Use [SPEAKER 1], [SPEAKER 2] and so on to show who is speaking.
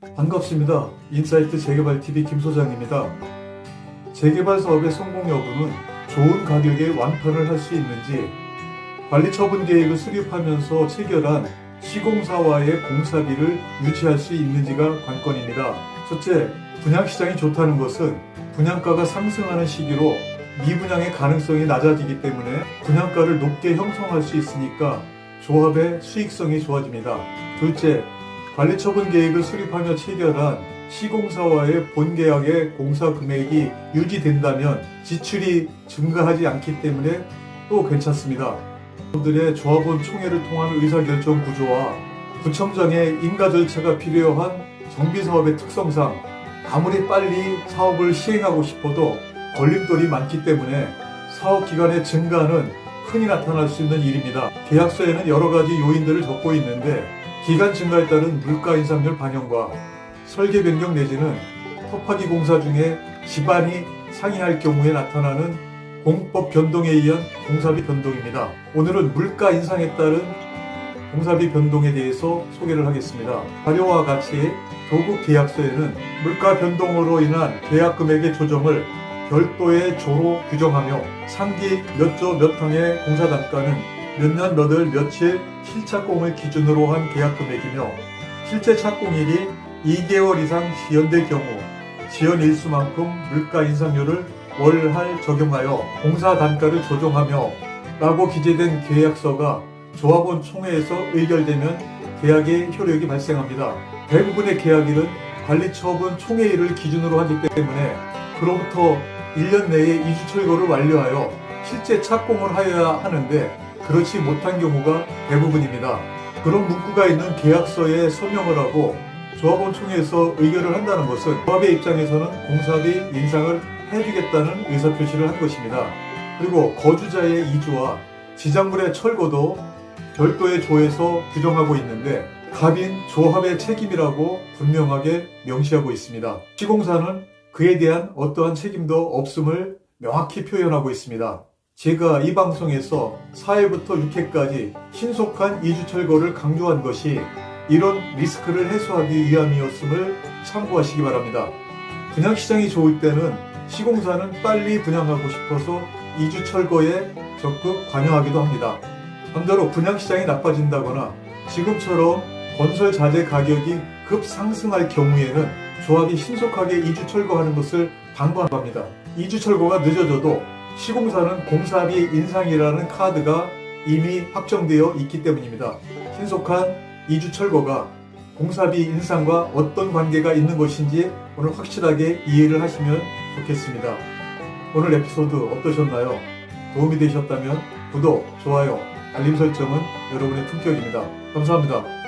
[SPEAKER 1] 반갑습니다. 인사이트 재개발TV 김 소장입니다. 재개발 사업의 성공 여부는 좋은 가격에 완판을 할 수 있는지, 관리 처분 계획을 수립하면서 체결한 시공사와의 공사비를 유지할 수 있는지가 관건입니다. 첫째, 분양시장이 좋다는 것은 분양가가 상승하는 시기로 미분양의 가능성이 낮아지기 때문에 분양가를 높게 형성할 수 있으니까 조합의 수익성이 좋아집니다. 둘째, 관리처분 계획을 수립하며 체결한 시공사와의 본계약의 공사 금액이 유지된다면 지출이 증가하지 않기 때문에 또 괜찮습니다. 들의 조합원 총회를 통한 의사결정 구조와 구청장의 인가 절차가 필요한 정비사업의 특성상 아무리 빨리 사업을 시행하고 싶어도 걸림돌이 많기 때문에 사업 기간의 증가는 흔히 나타날 수 있는 일입니다. 계약서에는 여러 가지 요인들을 적고 있는데 기간 증가에 따른 물가 인상률 반영과 설계 변경 내지는 터파기 공사 중에 집안이 상이할 경우에 나타나는 공법 변동에 의한 공사비 변동입니다. 오늘은 물가 인상에 따른 공사비 변동에 대해서 소개를 하겠습니다. 자료와 같이 도국 계약서에는 물가 변동으로 인한 계약 금액의 조정을 별도의 조로 규정하며 상기 몇 조 몇 항의 공사 단가는 몇 년 몇 월 며칠 실착공을 기준으로 한 계약 금액이며 실제 착공일이 2개월 이상 지연될 경우 지연 일수만큼 물가 인상률을 월할 적용하여 공사 단가를 조정하며 라고 기재된 계약서가 조합원 총회에서 의결되면 계약의 효력이 발생합니다. 대부분의 계약일은 관리처분 총회일을 기준으로 하기 때문에 그로부터 1년 내에 이주 철거를 완료하여 실제 착공을 하여야 하는데 그렇지 못한 경우가 대부분입니다. 그런 문구가 있는 계약서에 서명을 하고 조합원 총회에서 의결을 한다는 것은 조합의 입장에서는 공사비 인상을 해주겠다는 의사표시를 한 것입니다. 그리고 거주자의 이주와 지장물의 철거도 별도의 조에서 규정하고 있는데 갑인 조합의 책임이라고 분명하게 명시하고 있습니다. 시공사는 그에 대한 어떠한 책임도 없음을 명확히 표현하고 있습니다. 제가 이 방송에서 4회부터 6회까지 신속한 이주 철거를 강조한 것이 이런 리스크를 해소하기 위함이었음을 참고하시기 바랍니다. 분양시장이 좋을 때는 시공사는 빨리 분양하고 싶어서 이주 철거에 적극 관여하기도 합니다. 반대로 분양시장이 나빠진다거나 지금처럼 건설 자재 가격이 급상승할 경우에는 조합이 신속하게 이주 철거하는 것을 방관합니다. 이주 철거가 늦어져도 시공사는 공사비 인상이라는 카드가 이미 확정되어 있기 때문입니다. 신속한 이주 철거가 공사비 인상과 어떤 관계가 있는 것인지 오늘 확실하게 이해를 하시면 좋겠습니다. 오늘 에피소드 어떠셨나요? 도움이 되셨다면 구독, 좋아요, 알림 설정은 여러분의 품격입니다. 감사합니다.